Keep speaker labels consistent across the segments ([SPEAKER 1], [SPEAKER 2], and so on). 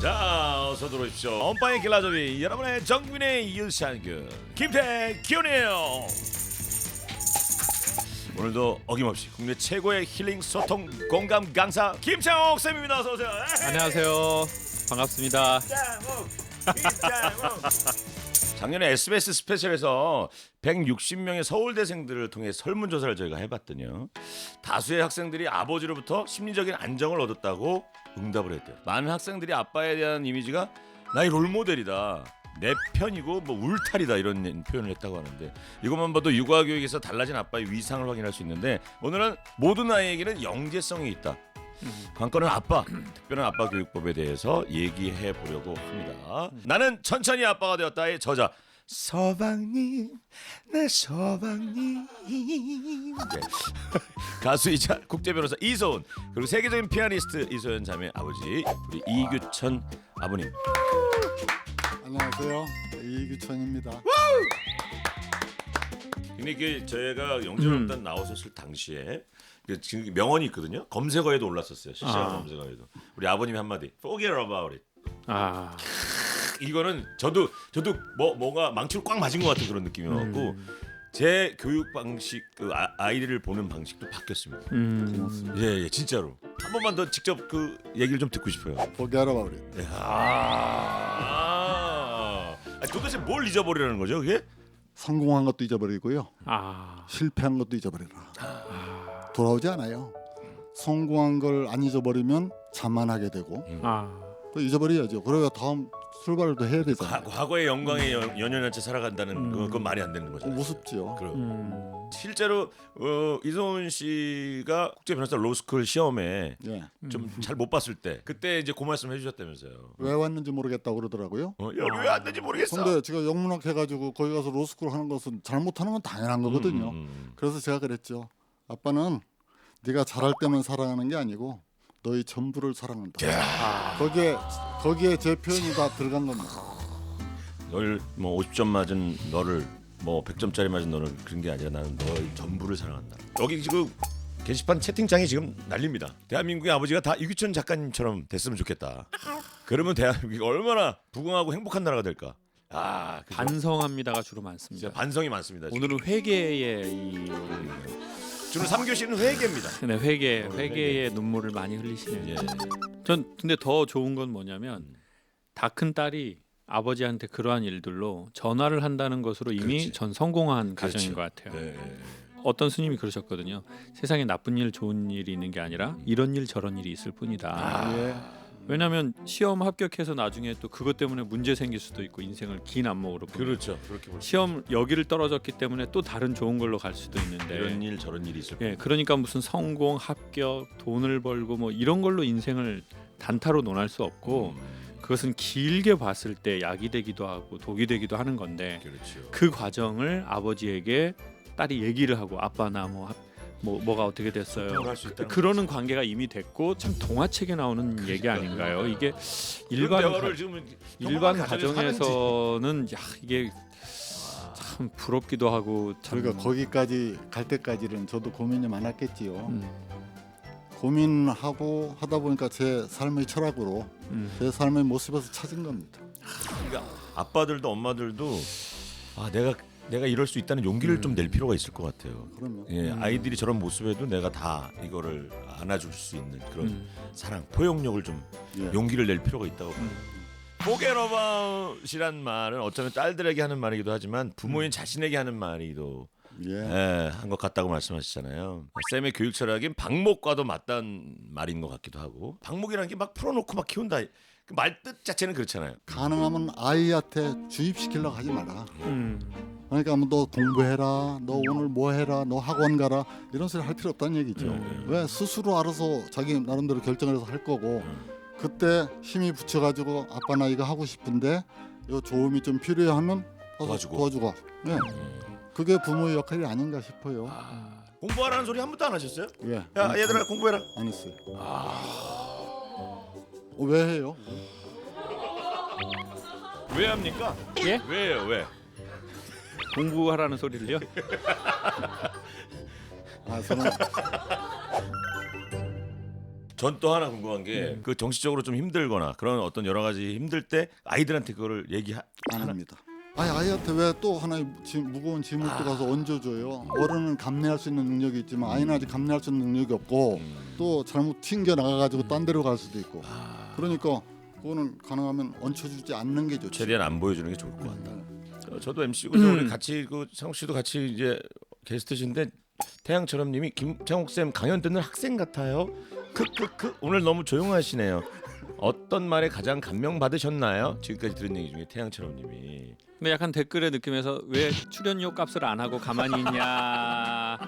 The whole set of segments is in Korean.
[SPEAKER 1] 자 어서 들어오십시오. 엄빠의 길라조비 여러분의 정민의 유산균 김태균이에요. 오늘도 어김없이 국내 최고의 힐링 소통 공감 강사 김창옥 쌤입니다. 어서 오세요.
[SPEAKER 2] 안녕하세요. 반갑습니다.
[SPEAKER 1] 작년에 SBS 스페셜에서 160명의 서울대생들을 통해 설문조사를 저희가 해봤더니요. 다수의 학생들이 아버지로부터 심리적인 안정을 얻었다고 응답을 했대요. 많은 학생들이 아빠에 대한 이미지가 나의 롤모델이다 내 편이고 뭐 울타리다 이런 표현을 했다고 하는데 이것만 봐도 육아교육에서 달라진 아빠의 위상을 확인할 수 있는데 오늘은 모든 아이에게는 영재성이 있다 관건은 아빠, 특별한 아빠 교육법에 대해서 얘기해 보려고 합니다. 나는 천천히 아빠가 되었다의 저자 서방님, 내 서방님. 네. 가수이자 국제 변호사 이소은 그리고 세계적인 피아니스트 이소연 자매 아버지 우리 이규천 아버님.
[SPEAKER 3] 안녕하세요. 이규천입니다.
[SPEAKER 1] 근데 그 저희가 영재롭단 나오셨을 당시에 그 지금 명언이 있거든요. 검색어에도 올랐었어요. 실시간
[SPEAKER 2] 아.
[SPEAKER 1] 검색어에도. 우리 아버님이 한마디 Forget about it.
[SPEAKER 2] 아,
[SPEAKER 1] 이거는 저도 저도 뭐 뭔가 망치로 꽉 맞은 것 같은 그런 느낌이었고
[SPEAKER 2] 음.
[SPEAKER 1] 제 교육 방식 그 아, 아이들을 보는 방식도 바뀌었습니다.
[SPEAKER 2] 음,
[SPEAKER 1] 예, 예, 진짜로 한 번만 더 직접 그 얘기를 좀 듣고 싶어요.
[SPEAKER 3] Forget about it.
[SPEAKER 1] 예, 아, 아, 도대체 뭘 잊어버리라는 거죠, 그게?
[SPEAKER 3] 성공한 것도 잊어버리고요.
[SPEAKER 2] 아,
[SPEAKER 3] 실패한 것도 잊어버리라. 돌아오지 않아요. 성공한 걸 안 잊어버리면 자만하게 되고
[SPEAKER 2] 아,
[SPEAKER 3] 또 잊어버려야죠. 그래야 다음 출발을 또 해야
[SPEAKER 1] 과,
[SPEAKER 3] 되잖아요.
[SPEAKER 1] 과거의 영광에 연- 연연하지 살아간다는
[SPEAKER 2] 음.
[SPEAKER 1] 그, 그건 말이 안 되는 거잖아요.
[SPEAKER 3] 우습지요.
[SPEAKER 1] 그럼.
[SPEAKER 2] 음,
[SPEAKER 1] 실제로 어, 이소은 씨가 국제 변호사 로스쿨 시험에
[SPEAKER 3] 예.
[SPEAKER 1] 좀 잘 못 봤을 때 그때 이제 그 말씀 해주셨다면서요.
[SPEAKER 3] 왜 왔는지 모르겠다고 그러더라고요.
[SPEAKER 1] 어, 여기 왜안 되지 모르겠어.
[SPEAKER 3] 근데 제가 영문학 해가지고 거기 가서 로스쿨 하는 것은 잘못하는 건 당연한 거거든요.
[SPEAKER 1] 음, 음.
[SPEAKER 3] 그래서 제가 그랬죠. 아빠는 네가 잘할 때만 사랑하는 게 아니고 너희 전부를 사랑한다. 거기에 거기에 제 표현이 다 들어간 겁니다.
[SPEAKER 1] 널뭐 50점 맞은 너를 뭐 100점짜리 맞은 너를 그런 게 아니라 나는 너의 전부를 사랑한다. 여기 지금 게시판 채팅창이 지금 난립니다. 대한민국의 아버지가 다 이규천 작가님처럼 됐으면 좋겠다. 그러면 대한민국이 얼마나 부강하고 행복한 나라가 될까? 아, 그죠?
[SPEAKER 2] 반성합니다가 주로
[SPEAKER 1] 진짜
[SPEAKER 2] 많습니다.
[SPEAKER 1] 반성이 많습니다. 지금.
[SPEAKER 2] 오늘은 회개의 이
[SPEAKER 1] 주로 3교시는 회계입니다.
[SPEAKER 2] 네, 회개,
[SPEAKER 1] 어,
[SPEAKER 2] 회개의 눈물을 많이 흘리시네요.
[SPEAKER 1] 예.
[SPEAKER 2] 전 근데 더 좋은 건 뭐냐면 다 큰 딸이 아버지한테 그러한 일들로 전화를 한다는 것으로 이미
[SPEAKER 1] 그렇지.
[SPEAKER 2] 전 성공한
[SPEAKER 1] 그렇죠.
[SPEAKER 2] 가정인 것 같아요.
[SPEAKER 1] 예, 예.
[SPEAKER 2] 어떤 스님이 그러셨거든요. 세상에 나쁜 일, 좋은 일이 있는 게 아니라 이런 일 저런 일이 있을 뿐이다.
[SPEAKER 1] 아.
[SPEAKER 3] 예.
[SPEAKER 2] 왜냐하면 시험 합격해서 나중에 또 그것 때문에 문제 생길 수도 있고 인생을 긴 안목으로 보면.
[SPEAKER 1] 그렇죠. 그렇게 볼 수.
[SPEAKER 2] 시험 여기를 떨어졌기 때문에 또 다른 좋은 걸로 갈 수도 있는데
[SPEAKER 1] 이런 일 저런 일이 있을
[SPEAKER 2] 예, 그러니까 무슨 성공, 합격, 돈을 벌고 뭐 이런 걸로 인생을 단타로 논할 수 없고
[SPEAKER 1] 음,
[SPEAKER 2] 그것은 길게 봤을 때 약이 되기도 하고 독이 되기도 하는 건데
[SPEAKER 1] 그렇죠.
[SPEAKER 2] 그 과정을 아버지에게 딸이 얘기를 하고 아빠 나 뭐 뭐, 뭐가 어떻게 됐어요.
[SPEAKER 1] 할수 있다는
[SPEAKER 2] 그러는 관계가 이미 됐고 참 동화책에 나오는 얘기 아닌가요? 이게 일반 가,
[SPEAKER 1] 대화를 지금
[SPEAKER 2] 일반
[SPEAKER 1] 평범한 가정에서 하는지.
[SPEAKER 2] 가정에서는 야 이게 참 부럽기도 하고 참
[SPEAKER 3] 그러니까 거기까지 갈 때까지는 저도 고민이 많았겠지요.
[SPEAKER 2] 음,
[SPEAKER 3] 고민하고 하다 보니까 제 삶의 철학으로
[SPEAKER 2] 음.
[SPEAKER 3] 제 삶의 모습에서 찾은 겁니다.
[SPEAKER 1] 그러니까 아빠들도 엄마들도 아 내가 내가 이럴 수 있다는 용기를 좀 낼 필요가 있을 것 같아요.
[SPEAKER 3] 그러면
[SPEAKER 1] 예, 아이들이 저런 모습에도 내가 다 이거를 안아줄 수 있는 그런
[SPEAKER 2] 음.
[SPEAKER 1] 사랑, 포용력을 좀
[SPEAKER 3] 예.
[SPEAKER 1] 용기를 낼 필요가 있다고. Forget about이란 말은 어쩌면 딸들에게 하는 말이기도 하지만 부모인 자신에게 하는 말이기도
[SPEAKER 3] 예.
[SPEAKER 1] 예, 한것 같다고 말씀하시잖아요. 쌤의 교육 철학인 방목과도 맞닿은 말인 것 같기도 하고 방목이라는 게 막 풀어놓고 막 키운다. 그 말뜻 자체는 그렇잖아요.
[SPEAKER 3] 가능하면 아이한테 주입시키려고 하지 마라.
[SPEAKER 2] 음.
[SPEAKER 3] 그러니까 뭐너 공부해라, 너 오늘 뭐 해라, 너 학원 가라 이런 소리 할 필요 없다는 얘기죠.
[SPEAKER 1] 음.
[SPEAKER 3] 왜 스스로 알아서 자기 나름대로 결정을 해서 할 거고 그때 힘이 붙여가지고 아빠 나 이거 하고 싶은데 이 도움이 좀 필요하면
[SPEAKER 1] 도와주고.
[SPEAKER 3] 도와주고. 예. 그게 부모의 역할이 아닌가 싶어요.
[SPEAKER 1] 아, 공부하라는 소리 한 번도 안 하셨어요?
[SPEAKER 3] 예.
[SPEAKER 1] 야 얘들아 공부해라.
[SPEAKER 3] 안 했어요.
[SPEAKER 1] 아.
[SPEAKER 3] 어, 왜 해요?
[SPEAKER 1] 왜 합니까?
[SPEAKER 2] 예?
[SPEAKER 1] 왜요 왜?
[SPEAKER 2] 공부하라는 소리를요?
[SPEAKER 3] 아, 저는
[SPEAKER 1] 전 또 하나 궁금한 게 그 정신적으로 좀 힘들거나 그런 어떤 여러 가지 힘들 때 아이들한테 그거를 얘기하
[SPEAKER 3] 안 합니다. 아니 아이한테 왜 또 하나의 짐, 무거운 짐을 또 가서 얹어줘요. 어른은 감내할 수 있는 능력이 있지만 아이는 아직 감내할 수 있는 능력이 없고
[SPEAKER 1] 음.
[SPEAKER 3] 또 잘못 튕겨 나가가지고 딴 데로 갈 수도 있고.
[SPEAKER 1] 아,
[SPEAKER 3] 그러니까 그거는 가능하면 얹혀주지 않는 게 좋죠.
[SPEAKER 1] 최대한 안 보여주는 게 좋을 것
[SPEAKER 3] 네.
[SPEAKER 1] 같다. 어, 저도 MC고 우리 같이 그 창욱 씨도 같이 이제 게스트신데 태양처럼 님이 김창욱 쌤 강연 듣는 학생 같아요. 크크크 오늘 너무 조용하시네요. 어떤 말에 가장 감명 받으셨나요? 지금까지 들은 얘기 중에 태양처럼 님이
[SPEAKER 2] 근데 약간 댓글의 느낌에서 왜 출연료 값을 안 하고 가만히 있냐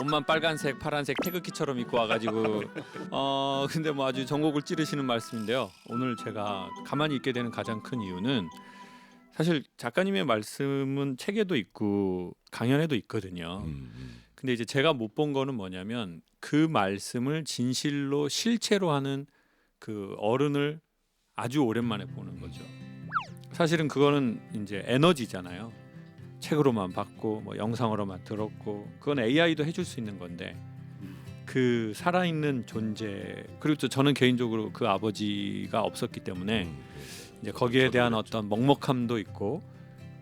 [SPEAKER 2] 옷만 빨간색 파란색 태극기처럼 입고 와가지고 어 근데 뭐 아주 전곡을 찌르시는 말씀인데요 오늘 제가 가만히 있게 되는 가장 큰 이유는 사실 작가님의 말씀은 책에도 있고 강연에도 있거든요
[SPEAKER 1] 음,
[SPEAKER 2] 근데 이제 제가 못 본 거는 뭐냐면 그 말씀을 진실로 실체로 하는 그 어른을 아주 오랜만에 보는 거죠. 사실은 그거는 이제 에너지잖아요. 책으로만 봤고 뭐 영상으로만 들었고 그건 AI도 해줄 수 있는 건데 그 살아있는 존재 그리고 또 저는 개인적으로 그 아버지가 없었기 때문에
[SPEAKER 1] 음.
[SPEAKER 2] 이제 거기에 대한. 어떤 먹먹함도 있고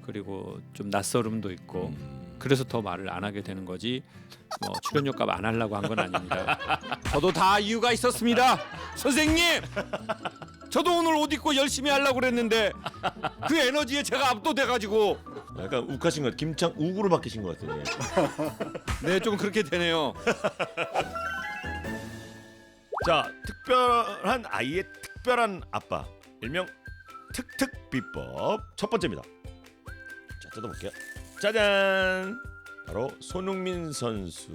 [SPEAKER 2] 그리고 좀 낯설음도 있고
[SPEAKER 1] 음.
[SPEAKER 2] 그래서 더 말을 안 하게 되는 거지 뭐 출연료 값 안 하려고 한 건 아닙니다. 저도 다 이유가 있었습니다. 선생님. 저도 오늘 옷 입고 열심히 하려고 그랬는데 그 에너지에 제가 압도돼 가지고
[SPEAKER 1] 약간 욱하신 것 김창 욱으로 바뀌신 것 같아요.
[SPEAKER 2] 네, 좀 그렇게 되네요.
[SPEAKER 1] 자 특별한 아이의 특별한 아빠 일명 특특 비법 첫 번째입니다. 자 뜯어볼게요. 짜잔 바로 손흥민 선수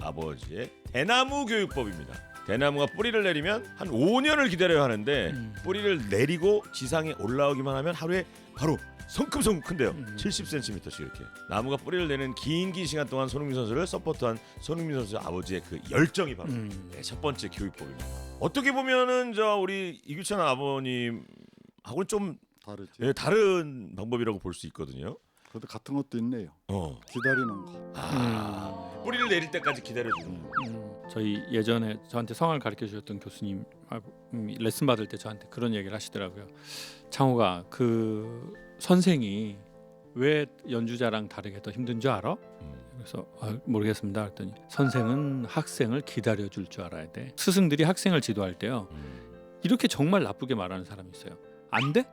[SPEAKER 1] 아버지의 대나무 교육법입니다. 대나무가 뿌리를 내리면 한 5년을 기다려야 하는데 뿌리를 내리고 지상에 올라오기만 하면 하루에 바로 성큼성큼 큰데요. 70cm씩 이렇게 나무가 뿌리를 내는 긴 긴 시간 동안 손흥민 선수를 서포트한 손흥민 선수 아버지의 그 열정이 바로
[SPEAKER 2] 음.
[SPEAKER 1] 네, 첫 번째 교육법입니다. 어떻게 보면은 저 우리 이규찬 아버님 하고는 좀
[SPEAKER 3] 다르지.
[SPEAKER 1] 예, 다른 방법이라고 볼 수 있거든요.
[SPEAKER 3] 그래도 같은 것도 있네요.
[SPEAKER 1] 어.
[SPEAKER 3] 기다리는 거.
[SPEAKER 1] 아, 뿌리를 내릴 때까지 기다려 주는 거.
[SPEAKER 2] 음, 저희 예전에 저한테 성을 가르쳐 주셨던 교수님 아, 음, 레슨 받을 때 저한테 그런 얘기를 하시더라고요. 창호가 그 선생이 왜 연주자랑 다르게 더 힘든 줄 알아?
[SPEAKER 1] 음.
[SPEAKER 2] 그래서 아, 모르겠습니다. 그랬더니 선생은 학생을 기다려 줄 줄 알아야 돼. 스승들이 학생을 지도할 때요.
[SPEAKER 1] 음.
[SPEAKER 2] 이렇게 정말 나쁘게 말하는 사람이 있어요. 안 돼?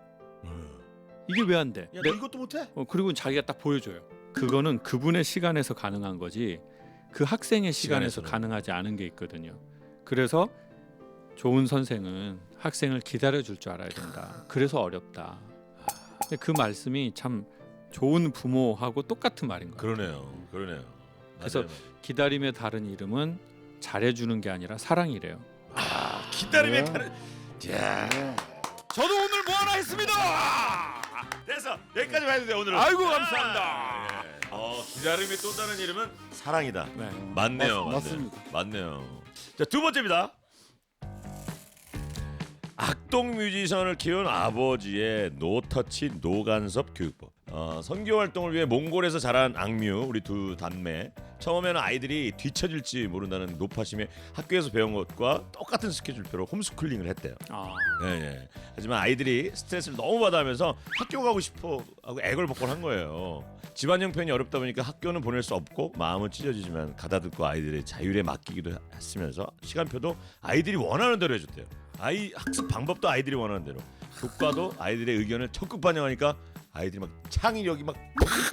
[SPEAKER 2] 이게 왜 안 돼?
[SPEAKER 1] 야,
[SPEAKER 2] 내-
[SPEAKER 1] 너 이것도 못해?
[SPEAKER 2] 어, 그리고 자기가 딱 보여줘요. 그거는 그분의 시간에서 가능한 거지 그 학생의 시간에서
[SPEAKER 1] 시간에서는.
[SPEAKER 2] 가능하지 않은 게 있거든요. 그래서 좋은 선생은 학생을 기다려 줄 줄 알아야 된다. 그래서 어렵다. 근데 그 말씀이 참 좋은 부모하고 똑같은 말인 거예요.
[SPEAKER 1] 그러네요. 그러네요.
[SPEAKER 2] 그래서
[SPEAKER 1] 맞아요.
[SPEAKER 2] 기다림의 다른 이름은 잘해주는 게 아니라 사랑이래요.
[SPEAKER 1] 아, 기다림의
[SPEAKER 3] 네.
[SPEAKER 1] 다른.
[SPEAKER 2] 저도 오늘 뭐 하나 했습니다.
[SPEAKER 1] 됐어. 여기까지 봐야 돼 오늘은.
[SPEAKER 2] 아이고,
[SPEAKER 1] 아,
[SPEAKER 2] 감사합니다.
[SPEAKER 1] 예. 어, 기다림의 또 다른 이름은 사랑이다.
[SPEAKER 2] 네.
[SPEAKER 1] 맞네요.
[SPEAKER 3] 맞-
[SPEAKER 1] 맞네요.
[SPEAKER 3] 맞습니다.
[SPEAKER 1] 맞네요. 자, 두 번째입니다. 악동 뮤지션을 키운 아버지의 노터치 노간섭 교육법. 어, 선교 활동을 위해 몽골에서 자란 악뮤 우리 두 단매. 처음에는 아이들이 뒤처질지 모른다는 노파심에 학교에서 배운 것과 똑같은 스케줄표로 홈스쿨링을 했대요.
[SPEAKER 2] 아,
[SPEAKER 1] 네, 네. 하지만 아이들이 스트레스를 너무 받아하면서 학교 가고 싶어 하고 애걸복걸한 거예요. 집안 형편이 어렵다 보니까 학교는 보낼 수 없고 마음은 찢어지지만 가다듬고 아이들의 자율에 맡기기도 했으면서 시간표도 아이들이 원하는 대로 해줬대요. 아이 학습 방법도 아이들이 원하는 대로. 교과도 아이들의 의견을 적극 반영하니까 아이들이 막 창의력이 막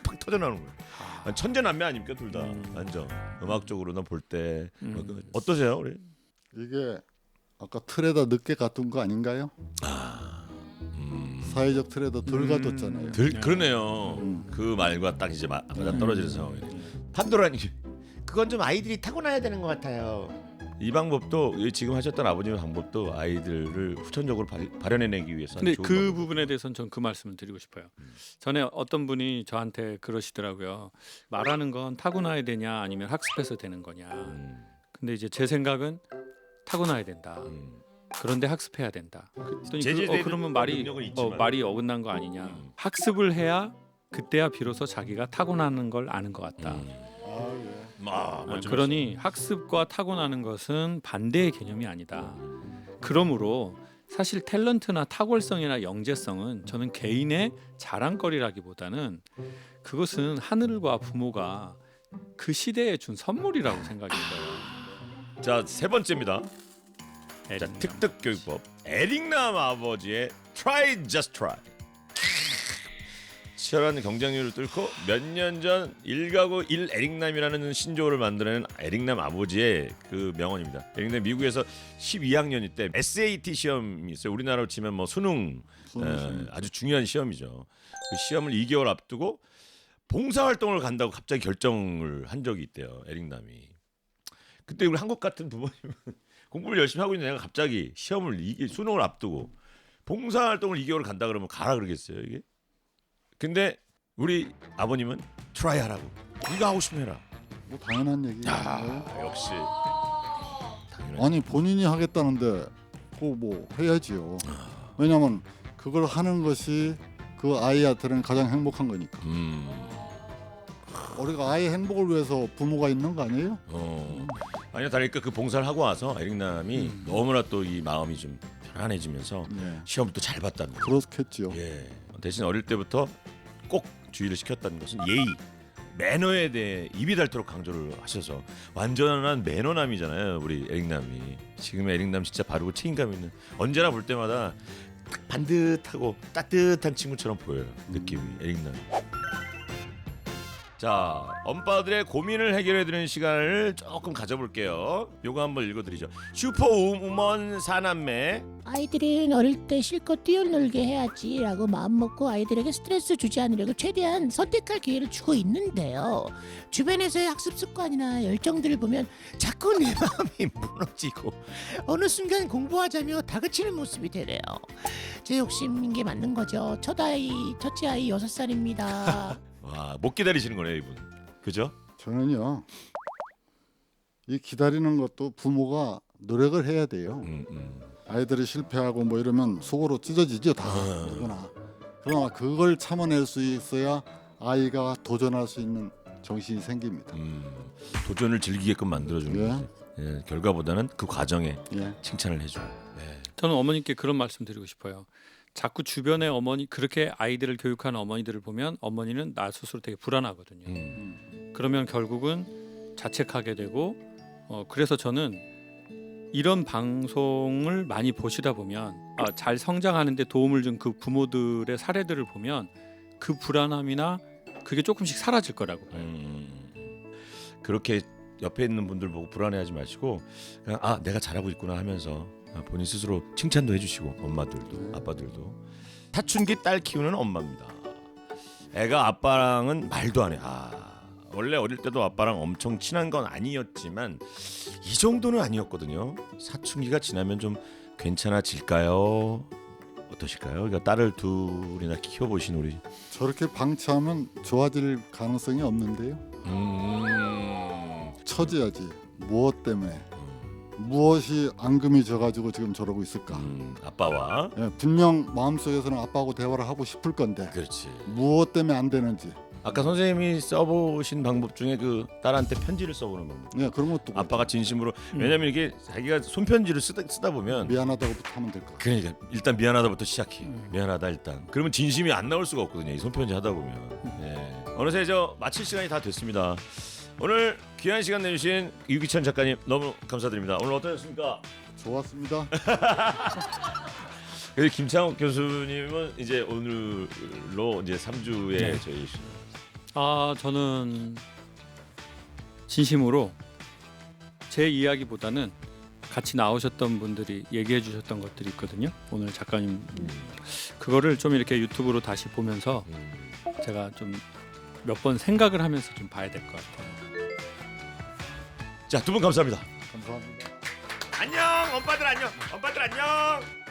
[SPEAKER 1] 팍팍 터져 나오는 거예요. 천재남매 아닙니까 둘 다.
[SPEAKER 2] 음.
[SPEAKER 1] 완전 음악적으로나 볼때
[SPEAKER 2] 음.
[SPEAKER 1] 어떠세요, 우리?
[SPEAKER 3] 이게 아까 틀에다 늦게 가둔 거 아닌가요? 사회적 틀에다 덜
[SPEAKER 2] 음.
[SPEAKER 3] 가뒀잖아요.
[SPEAKER 1] 들,
[SPEAKER 2] 네.
[SPEAKER 1] 그러네요.
[SPEAKER 3] 음.
[SPEAKER 1] 그 말과 딱 이제 마- 맞아 떨어지는 상황이네. 판도라니 그건 좀 아이들이 타고나야 되는 것 같아요. 이 방법도 이 지금 하셨던 아버님의 방법도 아이들을 후천적으로 발, 발현해내기 위해서
[SPEAKER 2] 근데 그
[SPEAKER 1] 방법.
[SPEAKER 2] 부분에 대해서는 전 그 말씀을 드리고 싶어요. 전에 어떤 분이 저한테 그러시더라고요. 말하는 건 타고나야 되냐 아니면 학습해서 되는 거냐.
[SPEAKER 1] 음,
[SPEAKER 2] 근데 이제 제 생각은 타고나야 된다.
[SPEAKER 1] 음.
[SPEAKER 2] 그런데 학습해야 된다. 그랬더니 그,
[SPEAKER 1] 제재되는
[SPEAKER 2] 어, 그러면 말이 어. 말이 어긋난 거 아니냐.
[SPEAKER 1] 음.
[SPEAKER 2] 학습을 해야 그때야 비로소 자기가 타고나는 걸 아는 것 같다.
[SPEAKER 1] 음.
[SPEAKER 3] 아, 예.
[SPEAKER 1] 아,
[SPEAKER 2] 그러니 학습과 타고나는 것은 반대의 개념이 아니다. 그러므로 사실 탤런트나 탁월성이나 영재성은 저는 개인의 자랑거리라기보다는 그것은 하늘과 부모가 그 시대에 준 선물이라고 생각이 들어요.
[SPEAKER 1] 자 세 번째입니다. 자. 특급 교육법 에릭남 아버지의 Try Just Try. 치열한 경쟁률을 뚫고 몇 년 전 일가구 일 에릭남이라는 신조어를 만드는 에릭남 아버지의 그 명언입니다. 에릭남 미국에서 12학년일 때 SAT 시험이 있어요. 우리나라로 치면 뭐 수능
[SPEAKER 3] 시험.
[SPEAKER 1] 아주 중요한 시험이죠. 그 시험을 2개월 앞두고 봉사 활동을 간다고 갑자기 결정을 한 적이 있대요. 에릭남이. 그때 우리 한국 같은 부모님은 공부를 열심히 하고 있는 애가 갑자기 시험을 이 수능을 앞두고 봉사 활동을 2개월 간다 그러면 가라 그러겠어요 이게? 근데 우리 아버님은 트라이 하라고. 네가 하고 싶으면 해라.
[SPEAKER 3] 뭐 당연한 얘기예요.
[SPEAKER 1] 야 역시 당연하지.
[SPEAKER 3] 아니 본인이 하겠다는데 꼭뭐 해야지요. 왜냐면 그걸 하는 것이 그 아이한테는 가장 행복한 거니까.
[SPEAKER 1] 음.
[SPEAKER 3] 우리가 아이의 행복을 위해서 부모가 있는 거 아니에요?
[SPEAKER 1] 어. 아니요, 다니까 그 봉사를 하고 와서 에릭남이 너무나 또 이 마음이 좀 편안해지면서
[SPEAKER 3] 예.
[SPEAKER 1] 시험도 잘 거.
[SPEAKER 3] 그렇겠지요.
[SPEAKER 1] 예. 대신 어릴 때부터 꼭 주의를 시켰다는 것은 예의, 매너에 대해 입이 닳도록 강조를 하셔서 완전한 매너남이잖아요, 우리 에릭남이. 지금의 에릭남 진짜 바르고 책임감 있는 언제나 볼 때마다 딱 반듯하고 따뜻한 친구처럼 보여요. 느낌이 에릭남. 자, 엄빠들의 고민을 해결해 드리는 시간을 조금 가져볼게요. 요거 한번 읽어드리죠. 슈퍼우먼 사남매
[SPEAKER 4] 아이들은 어릴 때 실컷 뛰어놀게 해야지라고 마음먹고 아이들에게 스트레스 주지 않으려고 최대한 선택할 기회를 주고 있는데요. 주변에서의 학습 습관이나 열정들을 보면 자꾸 내 마음이 무너지고 어느 순간 공부하자며 다그치는 모습이 되네요. 제 욕심인 게 맞는 거죠. 첫 아이, 첫째 아이 여섯 살입니다.
[SPEAKER 1] 와, 못 기다리시는 거네요, 이분. 그죠?
[SPEAKER 3] 저는요. 이 기다리는 것도 부모가 노력을 해야 돼요.
[SPEAKER 1] 음, 음.
[SPEAKER 3] 아이들이 실패하고 뭐 이러면 속으로 찢어지죠 다
[SPEAKER 1] 아.
[SPEAKER 3] 누구나. 그러나 그걸 참아낼 수 있어야 아이가 도전할 수 있는 정신이 생깁니다.
[SPEAKER 1] 음, 도전을 즐기게끔 만들어 주는
[SPEAKER 3] 예.
[SPEAKER 1] 거지. 예, 결과보다는 그 과정에
[SPEAKER 3] 예.
[SPEAKER 1] 칭찬을 해줘. 예.
[SPEAKER 2] 저는 어머님께 그런 말씀 드리고 싶어요. 자꾸 주변의 어머니 그렇게 아이들을 교육하는 어머니들을 보면 어머니는 나 스스로 되게 불안하거든요.
[SPEAKER 1] 음,
[SPEAKER 2] 그러면 결국은 자책하게 되고 어, 그래서 저는 이런 방송을 많이 보시다 보면 아, 잘 성장하는데 도움을 준 그 부모들의 사례들을 보면 그 불안함이나 그게 조금씩 사라질 거라고 봐요.
[SPEAKER 1] 음. 그렇게 옆에 있는 분들 보고 불안해하지 마시고 그냥 아 내가 잘하고 있구나 하면서 아, 본인 스스로 칭찬도 해주시고 엄마들도
[SPEAKER 3] 네.
[SPEAKER 1] 아빠들도 사춘기 딸 키우는 엄마입니다. 애가 아빠랑은 말도 안 해. 아 원래 어릴 때도 아빠랑 엄청 친한 건 아니었지만 이 정도는 아니었거든요. 사춘기가 지나면 좀 괜찮아질까요? 어떠실까요? 그러니까 딸을 둘이나 키워보신 우리
[SPEAKER 3] 저렇게 방치하면 좋아질 가능성이 없는데요.
[SPEAKER 1] 음...
[SPEAKER 3] 처져야지. 무엇 때문에 무엇이 앙금이 져가지고 지금 저러고 있을까?
[SPEAKER 1] 음, 아빠와
[SPEAKER 3] 예, 분명 마음속에서는 아빠하고 대화를 하고 싶을 건데
[SPEAKER 1] 그렇지.
[SPEAKER 3] 무엇 때문에 안 되는지.
[SPEAKER 1] 아까 선생님이 써보신 방법 중에 그 딸한테 편지를 써보는 방법.
[SPEAKER 3] 예, 그런 것도
[SPEAKER 1] 아빠가 진심으로
[SPEAKER 2] 음.
[SPEAKER 1] 왜냐면 이게 자기가 손편지를 쓰다, 쓰다 보면
[SPEAKER 3] 미안하다고부터 하면 될 것 같아요.
[SPEAKER 1] 그러니까 일단 미안하다부터 시작해.
[SPEAKER 2] 음.
[SPEAKER 1] 미안하다 일단. 그러면 진심이 안 나올 수가 없거든요. 이 손편지 하다 보면. 예. 어느새 저 마칠 시간이 다 됐습니다. 오늘 귀한 시간 내주신 유기찬 작가님 너무 감사드립니다. 오늘 어떠셨습니까?
[SPEAKER 3] 좋았습니다.
[SPEAKER 1] 그리고 김창욱 교수님은 이제 오늘로 이제 3주의
[SPEAKER 2] 네.
[SPEAKER 1] 저희
[SPEAKER 2] 아 저는 진심으로 제 이야기보다는 같이 나오셨던 분들이 얘기해 주셨던 것들이 있거든요. 오늘 작가님 그거를 좀 이렇게 유튜브로 다시 보면서
[SPEAKER 1] 음,
[SPEAKER 2] 제가 좀 몇 번 생각을 하면서 좀 봐야 될 것 같아요.
[SPEAKER 1] 자, 두 분 감사합니다.
[SPEAKER 3] 감사합니다.
[SPEAKER 1] 안녕, 엄빠들 안녕. 엄빠들 안녕.